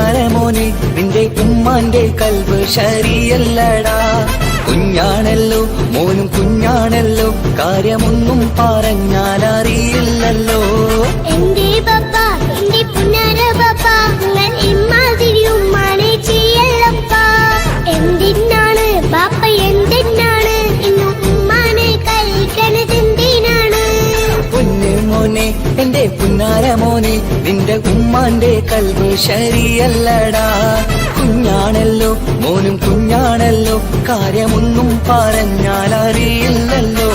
മോനെ മോനെ നിന്റെ ഉമ്മാന്റെ കൽവ് ശരിയല്ലടാ. കുഞ്ഞാണല്ലോ മോനും കുഞ്ഞാണല്ലോ കാര്യമൊന്നും പറഞ്ഞാൽ അറിയില്ലല്ലോ എന്റെ പപ്പ എന്റെ പുന്നാര മോനെ നിന്റെ ഉമ്മാന്റെ കൽവ് ശരിയല്ലടാ. കുഞ്ഞാണല്ലോ മോനും കുഞ്ഞാണല്ലോ കാര്യമൊന്നും പറഞ്ഞാൽ അറിയില്ലല്ലോ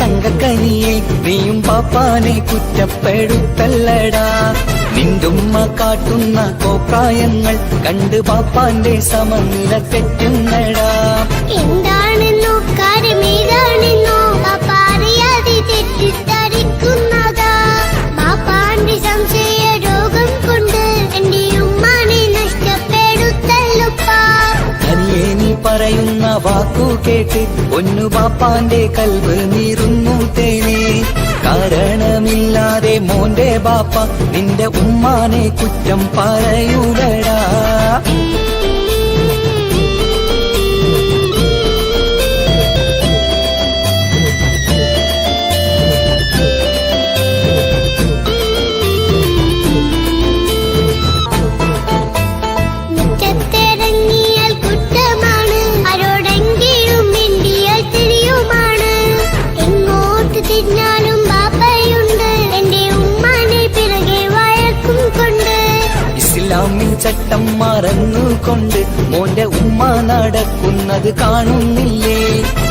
തങ്കക്കനിയെ നീയും പാപ്പാനെ കുറ്റപ്പെടുത്തല്ലടാ. നിന്റുമ്മ കാട്ടുന്ന കോപ്രായങ്ങൾ കണ്ട് പാപ്പാന്റെ സമനില തെറ്റുന്നടാ. എന്താണെന്നോ കാര്യമേതാണെന്നോ പാപ്പ അറിയാതെ തെറ്റിദ്ധരിക്കുന്നതാ. പാപ്പാന്റെ സംശയ രോഗം കൊണ്ട് എന്റെ ഉമ്മാനെ നഷ്ടപ്പെടുത്തല്ലുപ്പാ. തനിയെ നീ പറയുന്ന വാക്കു കേട്ട് ഒന്നു ബാപ്പാന്റെ കൽവ് നീറുന്നു തേനേ. കാരണമില്ലാതെ മോന്റെ ബാപ്പ നിന്റെ ഉമ്മാനെ കുറ്റം പറയൂലടാ. ഇസ്ലാമിൽ ചട്ടം മറന്നുകൊണ്ട് മോന്റെ ഉമ്മ നടക്കുന്നത് കാണുന്നില്ലേ?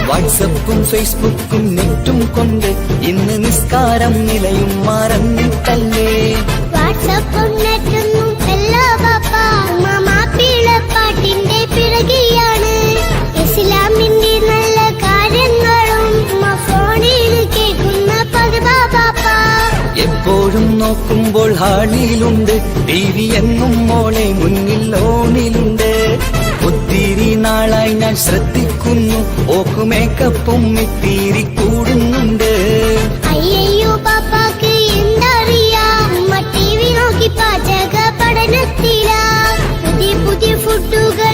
വാട്സപ്പും ഫേസ്ബുക്കും നെറ്റും കൊണ്ട് ഇന്ന് നിസ്കാരം നിലയും മറന്നിട്ടല്ലേ? വാട്സപ്പും എപ്പോഴും നോക്കുമ്പോൾ ഹാളിലുണ്ട്. ടി വി എന്നും മോളെ മുന്നിൽ ഓണിലുണ്ട്. ഒത്തിരി നാളായി ഞാൻ ശ്രദ്ധിക്കുന്നു. ഓക്ക് മേക്കപ്പും ഇത്തിരി കൂടുന്നുണ്ട്. പാപ്പാക്ക് എന്തറിയാ? നോക്കി പുതിയ പുതിയ ഫുഡുകൾ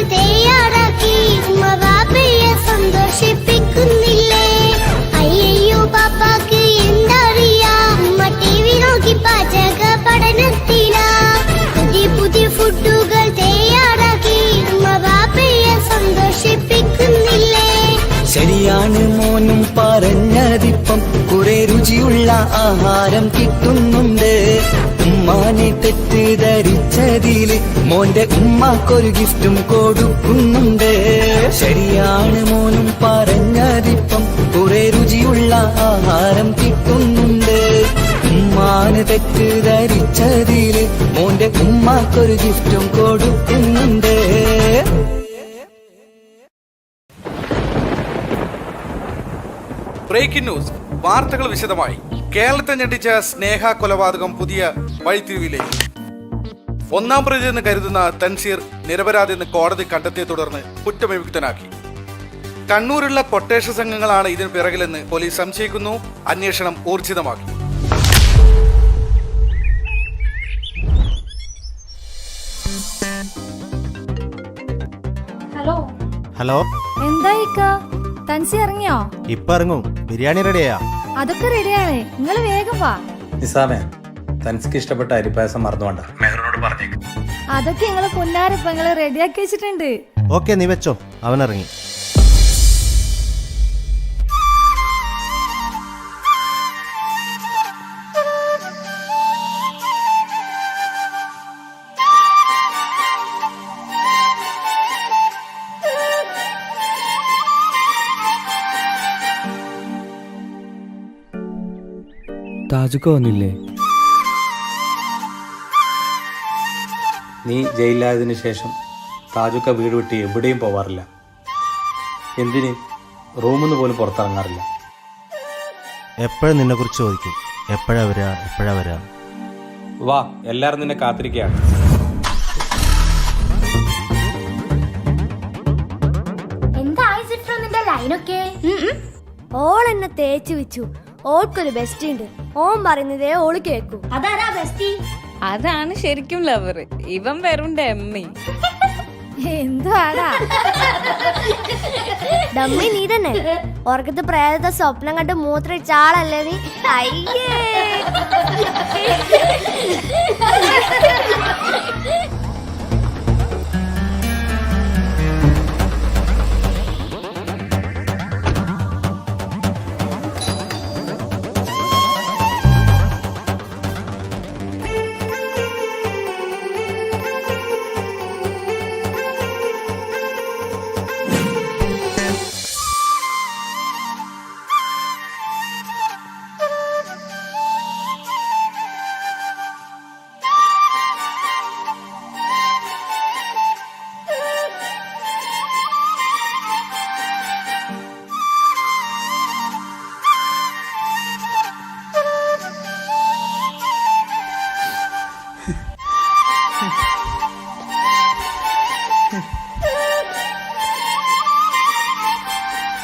ശരിയാണ് മോനും പറഞ്ഞതിപ്പം. കുറെ രുചിയുള്ള ആഹാരം കിട്ടുന്നുണ്ട്. ഉമ്മാനെ തെറ്റിദ്ധരിച്ചതിൽ മോന്റെ ഉമ്മാക്കൊരു ഗിഫ്റ്റും കൊടുക്കുന്നുണ്ട്. ശരിയാണ് മോനും പറഞ്ഞതിപ്പം. കുറെ രുചിയുള്ള ആഹാരം കിട്ടുന്നുണ്ട്. ഉമ്മാന് തെറ്റിദ്ധരിച്ചതിൽ മോന്റെ ഉമ്മാക്കൊരു ഗിഫ്റ്റും കൊടുക്കുന്നുണ്ട്. ബ്രേക്കിംഗ് ന്യൂസ് വാർത്തകൾ വിശദമായി. കേരളത്തെ ഞെട്ടിച്ച സ്നേഹ കൊലപാതകം പുതിയ വഴിത്തിരിവിലേക്ക്. ഒന്നാം പ്രതി എന്ന് കരുതുന്ന തൻസീർ നിരപരാധി എന്ന് കോടതി കണ്ടെത്തിയെ തുടർന്ന് കുറ്റവിമുക്തനാക്കി. കണ്ണൂരുള്ള കൊട്ടേഷ സംഘങ്ങളാണ് ഇതിന് പിറകിലെന്ന് പോലീസ് സംശയിക്കുന്നു. അന്വേഷണം ഊർജിതമാക്കി. ഹലോ. ഹലോ. എന്തായിക്ക തൻസി ഇറങ്ങിയോ? ഇപ്പൊ ഇറങ്ങും. ബിരിയാണി റെഡിയാ. അതൊക്കെ റെഡിയാണ്. നിങ്ങൾ വേഗം വാ. നിസാമേ തൻസിക്ക് ഇഷ്ടപ്പെട്ട അരിപ്പായസം മറന്നുകൊണ്ട് മെഹറിനോട് പറഞ്ഞേക്ക്. അതൊക്കെ ഞങ്ങൾ പൊന്നാരപ്പ നിങ്ങൾ റെഡിയാക്കി വെച്ചിട്ടുണ്ട്. ഓക്കെ നീ വെച്ചോ. അവൻ ഇറങ്ങി. താജുക്ക് വന്നില്ലേ? നീ ജയിലിലായതിനു ശേഷം താജുക്ക വീട് വിട്ട് എവിടെയും പോവാറില്ല. എന്തിന്? റൂമിൽ നിന്ന് പോലും പുറത്തിറങ്ങാറില്ല. എപ്പോഴും നിന്നെക്കുറിച്ച് ചോദിക്കും? എപ്പോഴാ വരാ? എപ്പോഴാ വരാ? വാ എല്ലാവരും നിന്നെ കാത്തിരിക്കുകയാണ് ഓൾ എന്നെ തേച്ചു വെച്ചു. ഓൾക്കൊരു ബെസ്റ്റ് ഉണ്ട്. ഓൻ പറയുന്നതേ ഓൾ കേക്കൂ അതാരാ ബെസ്റ്റി? അതാണ് ശരിക്കും ലവർ ഇവൻ വെറും ഡമ്മി. എന്തുവാടാ? ഡമ്മി നീ തന്നെ. ഓർക്കത്ത് പ്രേതത്തെ സ്വപ്നം കണ്ട് മൂത്രയിച്ച ആളല്ലേ നീ? അയ്യേ.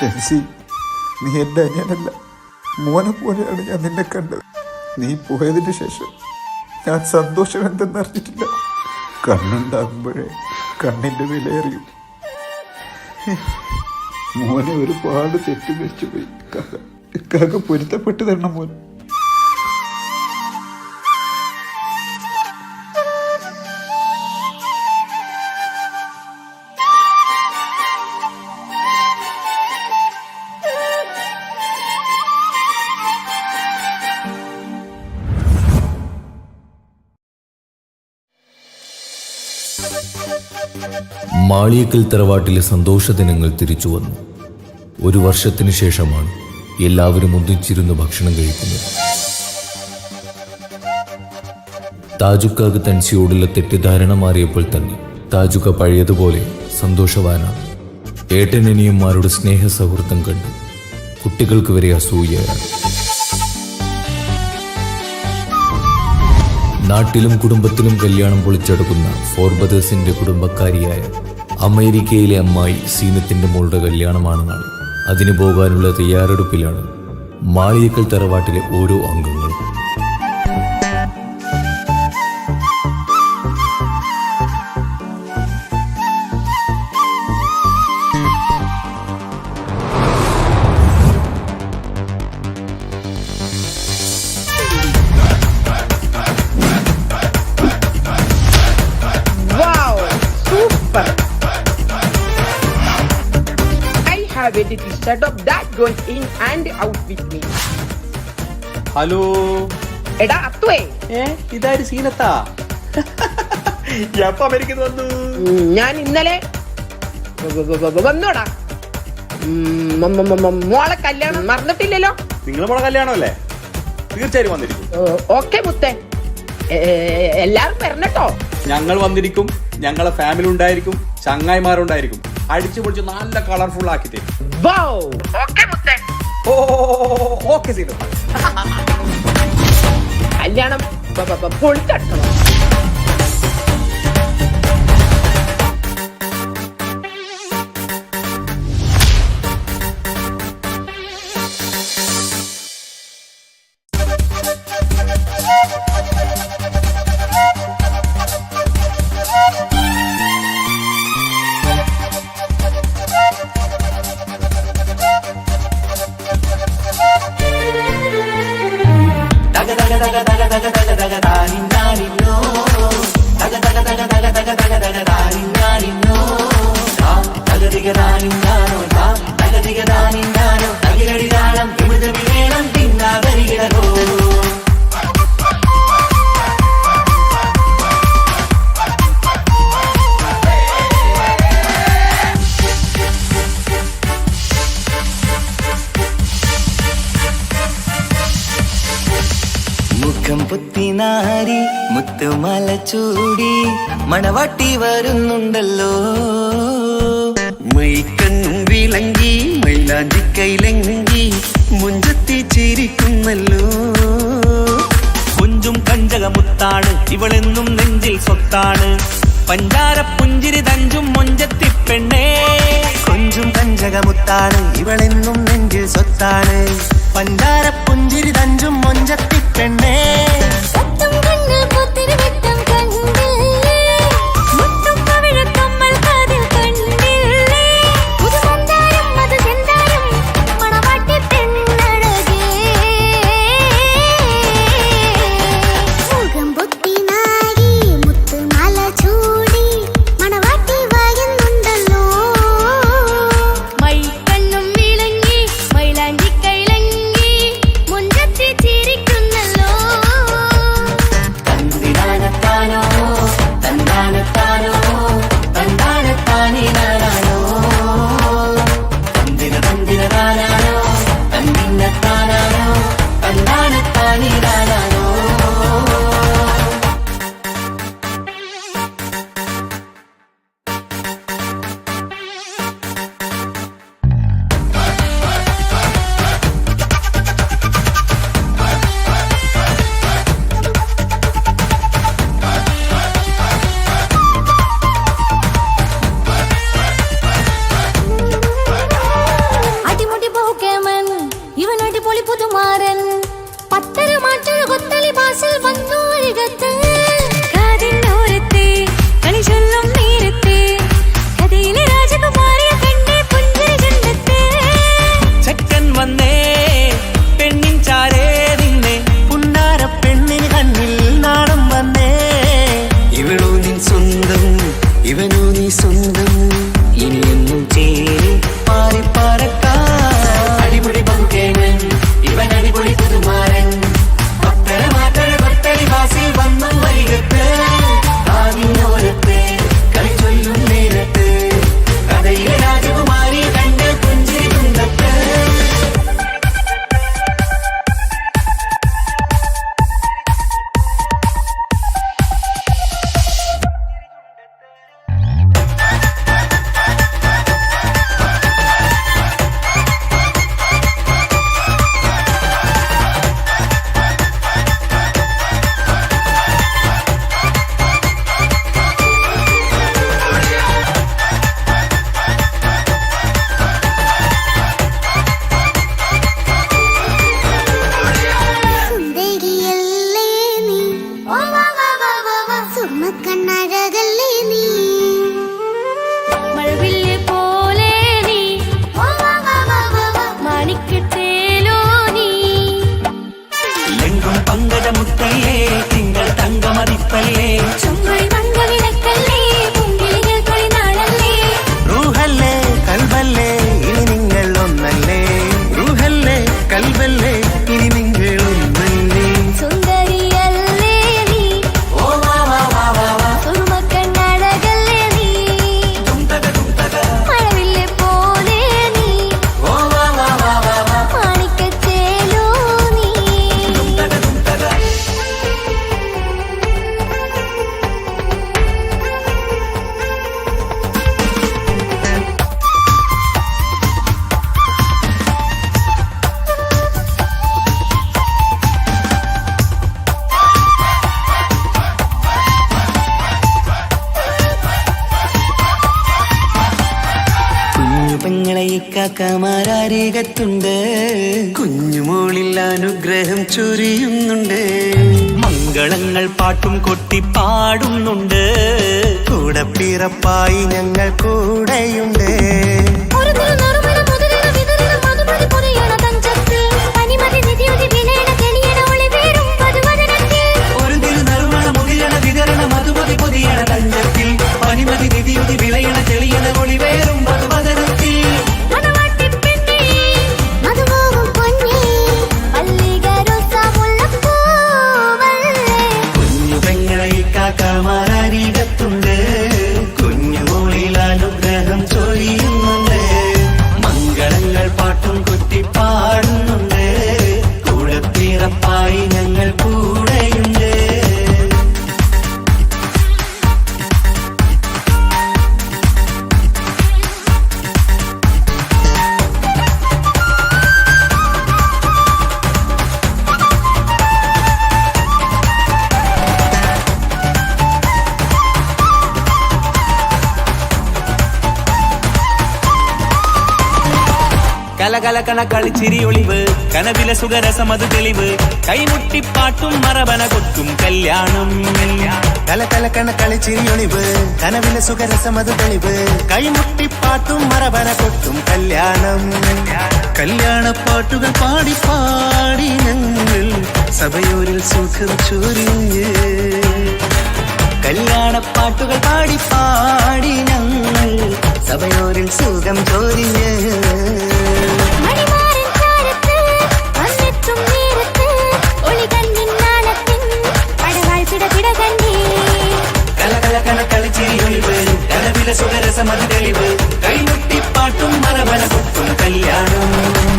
ടെൻസി നീ എന്റെ അനിയനല്ല. മോനെ പോലെയാണ് ഞാൻ നിന്നെ കണ്ടത്. നീ പോയതിന് ശേഷം ഞാൻ സന്തോഷം എന്തെന്ന് അറിഞ്ഞിട്ടില്ല. കണ്ണുണ്ടാകുമ്പോഴേ കണ്ണിന്റെ വിലയറിയും മോനെ ഒരുപാട് തെറ്റ് വെച്ചു പോയി കാക്ക കാക്ക പൊരുത്തപ്പെട്ട് തരണം മോൻ മാളിയക്കൽ തറവാട്ടിലെ സന്തോഷ ദിനങ്ങൾ തിരിച്ചു വന്നു. ഒരു വർഷത്തിന് ശേഷമാണ് എല്ലാവരും ഒന്നിച്ചിരുന്ന് ഭക്ഷണം കഴിക്കുന്നത്. താജുക്കാക്ക് തൻസിയോടുള്ള തെറ്റിദ്ധാരണ മാറിയപ്പോൾ തന്നെ താജുക്ക പഴയതുപോലെ സന്തോഷവാനാണ്. ഏട്ടനനിയന്മാരുടെ സ്നേഹ സൗഹൃദം കണ്ട് കുട്ടികൾക്ക് വരെ അസൂയയാണ്. നാട്ടിലും കുടുംബത്തിലും കല്യാണം പൊളിച്ചെടുക്കുന്ന ഫോർബദേഴ്സിന്റെ കുടുംബക്കാരിയായ അമേരിക്കയിലെ അമ്മായി സീനത്തിന്റെ മോളുടെ കല്യാണമാണ് നാളെ. അതിന് പോകാനുള്ള തയ്യാറെടുപ്പിലാണ് മാളിയക്കൽ തറവാട്ടിലെ ഓരോ അംഗങ്ങളും. Have that little in that out in and out with me. Hello എടാ അത്തുവേ. ഏ ഇതാര് സീനത്താ? എപ്പോ അമേരിക്കയിൽ വന്നു. ഞാൻ ഇന്നലെ വന്നോടാ. മ- മ- മ- മ- മോളെ കല്യാണം മറന്നിട്ടില്ലല്ലോ? നിങ്ങൾ മോളെ കല്യാണമല്ലേ? തീർച്ചയായും വന്നിരിക്കും. ഓക്കെ മുത്തേ. എല്ലാരും വരണട്ടോ. ഞങ്ങൾ വന്നിരിക്കും. ഞങ്ങളെ ഫാമിലി ഉണ്ടായിരിക്കും. ചങ്ങായിമാരുണ്ടായിരിക്കും. അടിച്ചു പൊളിച്ച് നല്ല കളർഫുൾ ആക്കി തരും നാരി മുത്തുമല ചൂടി മണവാട്ടി വരുന്നുണ്ടല്ലോ. മൈക്കണ്ണും വിളങ്ങി മൈലാഞ്ചി കൈലങ്ങി മുഞ്ചത്തി ചിരിക്കുന്നല്ലോ. കൊഞ്ചും കഞ്ചക മുത്താണ് ഇവളെന്നും നെഞ്ചിൽ സ്വത്താണ്. പഞ്ചാര പുഞ്ചിരി തഞ്ചും മുഞ്ചത്തി പെണ്ണേ. കൊഞ്ചും കഞ്ചക മുത്താണ് ഇവളെന്നും നെഞ്ചിൽ സ്വത്താണ്. பஞ்சார புஞ்சிரி தஞ்சும் மொஞ்சத்தி பெண்ணே മേഘത്തുണ്ട് കുഞ്ഞുമോളിൽ അനുഗ്രഹം ചൊരിയുന്നുണ്ട്. മംഗളങ്ങൾ പാട്ടും കൊട്ടി പാടുന്നുണ്ട്. കൂടെ പിറപ്പായി ഞങ്ങൾ കൂടെയുണ്ട്. കലകലകണ കളിച്ചിരി ഒളിവ് കനവിലെ അത് തെളിവ്. കൈമുട്ടിപ്പാട്ടും മറവന കൊട്ടും കല്യാണം. കലകലക്കണ കളിച്ചിരിയൊളിവ് കനവിലെ അത് തെളിവ്. കൈമുട്ടിപ്പാട്ടും മറവന കൊട്ടും കല്യാണം. കല്യാണപ്പാട്ടുകൾ പാടി പാടി ഞങ്ങൾ സഭയൂരിൽ സുഖം ചൊരിഞ്ഞ്. കല്യാണപ്പാട്ടുകൾ പാടി പാടി ഞങ്ങൾ സഭയോരിൽ സുഖം ചൊരിഞ്ഞ്. சுட சுடரசமது தெளிவு. கைமுட்டி பாட்டும் மரபண கொட்டும் கல்யாணம்.